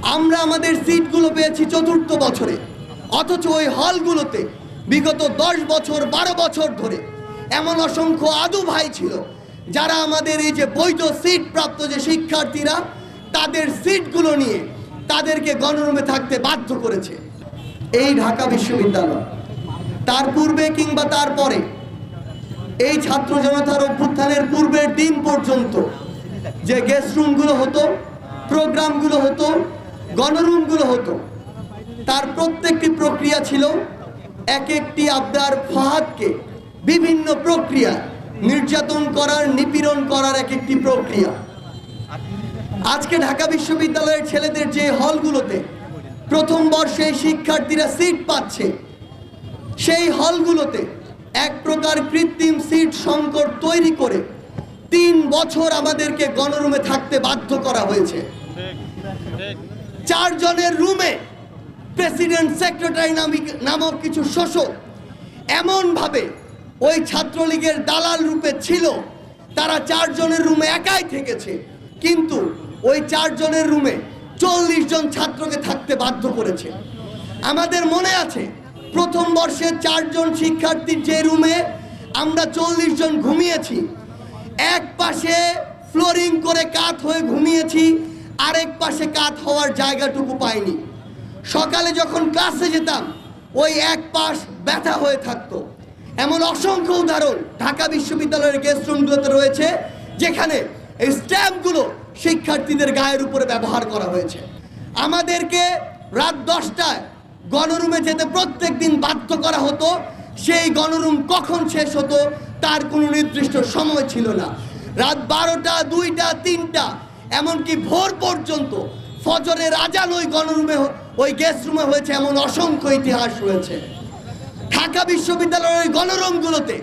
আমরা আমাদের সিটগুলো পেয়েছি চতুর্থ বছরে। অথচ ওই হলগুলোতে বিগত দশ বছর, বারো বছর ধরে এমন অসংখ্য আদু ভাই ছিল, যারা আমাদের এই যে বৈধ সিট প্রাপ্ত যে শিক্ষার্থীরা, তাদের সিটগুলো নিয়ে তাদেরকে গণরুমে থাকতে বাধ্য করেছে। এই ঢাকা বিশ্ববিদ্যালয়, তার পূর্বে কিংবা তারপরে এই ছাত্র জনতার অভ্যুত্থানের পূর্বের দিন পর্যন্ত যে গেস্ট রুমগুলো হতো প্রোগ্রামগুলো হতো গণরুমগুলো হতো। তার প্রত্যেকটি প্রক্রিয়া ছিল এক একটি আবদার ফাহাদকে। বিভিন্ন প্রক্রিয়া, নির্যাতন করার, নিপীড়ন করার এক একটি প্রক্রিয়া। আজকে ঢাকা বিশ্ববিদ্যালয়ের ছেলেদের যে হলগুলোতে প্রথম বর্ষে শিক্ষার্থীরা সিট পাচ্ছে, সেই হলগুলোতে এক প্রকার কৃত্রিম সিট সংকট তৈরি করে তিন বছর আমাদেরকে গণরুমে থাকতে বাধ্য করা হয়েছে। চারজনের রুমে প্রেসিডেন্ট সেক্রেটারি নামিক- নামক কিছু শোষক এমনভাবে ওই ছাত্রলীগের দালাল রূপে ছিল, তারা চারজনের রুমে একাই থেকেছে। কিন্তু ওই চারজনের রুমে চল্লিশ জন ছাত্রকে থাকতে বাধ্য করেছে। আমাদের মনে আছে, প্রথম বর্ষে চারজন শিক্ষার্থীর যে রুমে আমরা চল্লিশ জন ঘুমিয়েছি, এক পাশে ফ্লোরিং করে কাত হয়ে ঘুমিয়েছি আরেক পাশে কাত হওয়ার জায়গাটুকু পাইনি। সকালে যখন ক্লাসে যেতাম, ওই এক পাশ ব্যথা হয়ে থাকতো। এমন অসংখ্য উদাহরণ ঢাকা বিশ্ববিদ্যালয়ের গেস্ট রুমগুলোতে রয়েছে, যেখানে এই স্ট্যাম্পগুলো শিক্ষার্থীদের গায়ের উপরে ব্যবহার করা হয়েছে। আমাদেরকে রাত দশটায় গণরুমে যেতে প্রত্যেক দিন বাধ্য করা হতো, সেই গণরুম কখন শেষ হতো, তার কোনো নির্দিষ্ট সময় ছিল না। রাত বারোটা, দুইটা, তিনটা এমনকি ভোর পর্যন্ত ফজরের আজান ওই গণরুমে ওই গেস্ট রুমে হয়েছে এমন অসংখ্য ইতিহাস রয়েছে। ঢাকা বিশ্ববিদ্যালয়ের ওই গণরুমগুলোতে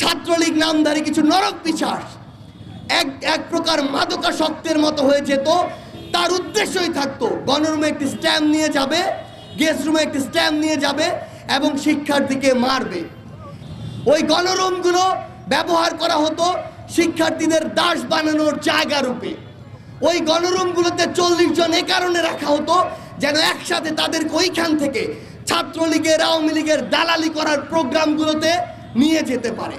ছাত্রলীগ নামধারী কিছু নরক পিছাস এক এক প্রকার মাদকাসক্তের মতো হয়ে যেত। তার উদ্দেশ্যই থাকতো, গণরুমে একটি স্ট্যাম্প নিয়ে যাবে গেস্ট রুমে একটি স্ট্যাম্প নিয়ে যাবে এবং শিক্ষার্থীকে মারবে। ওই গণরুমগুলো ব্যবহার করা হতো শিক্ষার্থীদের দাস বানানোর জায়গা রূপে। ওই গণরুমগুলোতে চল্লিশ জন এ কারণে রাখা হতো যেন একসাথে তাদেরকে ওইখান থেকে ছাত্রলীগের, আওয়ামী লীগের দালালি করার প্রোগ্রামগুলোতে নিয়ে যেতে পারে।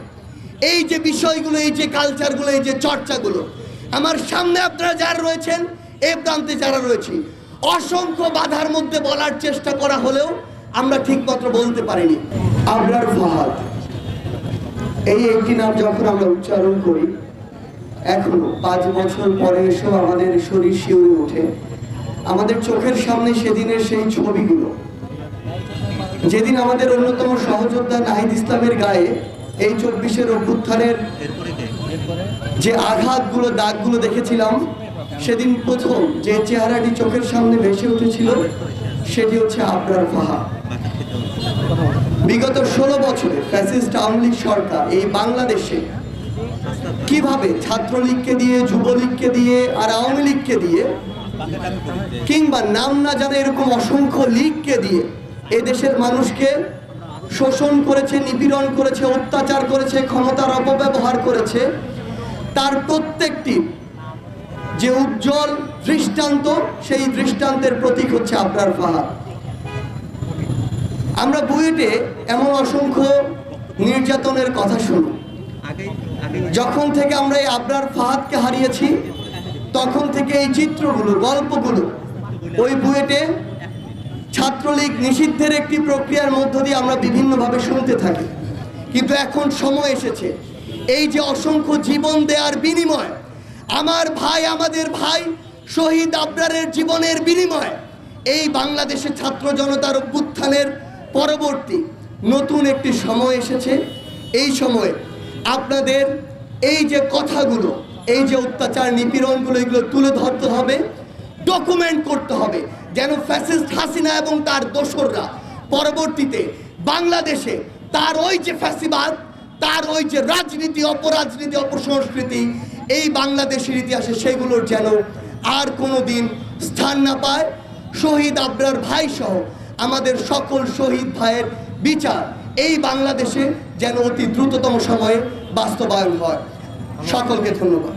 এই যে বিষয়গুলো, এই যে কালচারগুলো এই যে চর্চাগুলো, আমার সামনে আপনারা যারা রয়েছেন, এ প্রান্তে যারা রয়েছি, অসংখ্য বাধার মধ্যে বলার চেষ্টা করা হলেও আমরা ঠিকমতো বলতে পারিনি। আবরার এই একটি নাম যখন আমরা উচ্চারণ করি এখনও পাঁচ বছর পরে এসেও আমাদের শরীর শিউরে ওঠে। আমাদের চোখের সামনে সেদিনের সেই ছবিগুলো। যেদিন আমাদের অন্যতম সহযোদ্ধা নাহিদ ইসলামের গায়ে এই চব্বিশের অভ্যুত্থানের যে আঘাতগুলো, দাগগুলো দেখেছিলাম, সেদিন প্রথম যে চেহারাটি চোখের সামনে ভেসে উঠেছিল, সেটি হচ্ছে আবরার ফাহা। বিগত ষোলো বছরে ফ্যাসিস্ট আওয়ামী লীগ সরকার এই বাংলাদেশে কীভাবে ছাত্রলীগকে দিয়ে, যুবলীগকে দিয়ে আর আওয়ামী লীগকে দিয়ে কিংবা নাম না জানা এরকম অসংখ্য লীগকে দিয়ে এ দেশের মানুষকে শোষণ করেছে, নিপীড়ন করেছে, অত্যাচার করেছে, ক্ষমতার অপব্যবহার করেছে, তার প্রত্যেকটি যে উজ্জ্বল দৃষ্টান্ত, সেই দৃষ্টান্তের প্রতীক হচ্ছে আপনার ফাহাদ। আমরা বুয়েটে এমন অসংখ্য নির্যাতনের কথা শুনি। যখন থেকে আমরা এই আবরার ফাহাদকে হারিয়েছি, তখন থেকে এই চিত্রগুলো, গল্পগুলো, ওই বুয়েটে ছাত্রলীগ নিষিদ্ধের একটি প্রক্রিয়ার মধ্য দিয়ে আমরা বিভিন্নভাবে শুনতে থাকি। কিন্তু এখন সময় এসেছে। এই যে অসংখ্য জীবন দেওয়ার বিনিময়, আমার ভাই, আমাদের ভাই শহীদ আবরারের জীবনের বিনিময়, এই বাংলাদেশে ছাত্র জনতার অভ্যুত্থানের পরবর্তী নতুন একটি সময় এসেছে। এই সময়ে আপনাদের এই যে কথাগুলো, এই যে অত্যাচার, নিপীড়নগুলো, এগুলো তুলে ধরতে হবে ডকুমেন্ট করতে হবে, যেন ফ্যাসিস্ট হাসিনা এবং তার দোসররা পরবর্তীতে বাংলাদেশে তার ওই যে ফ্যাসিবাদ, তার ওই যে রাজনীতি, অপরাজনীতি, অপসংস্কৃতি, এই বাংলাদেশের ইতিহাসে সেগুলোর যেন আর কোনো দিন স্থান না পায়। শহীদ আবরার ভাই সহ আমাদের সকল শহীদ ভাইয়ের বিচার এই বাংলাদেশে যেন অতি দ্রুততম সময়ে বাস্তবায়ন হয়। সকলকে ধন্যবাদ।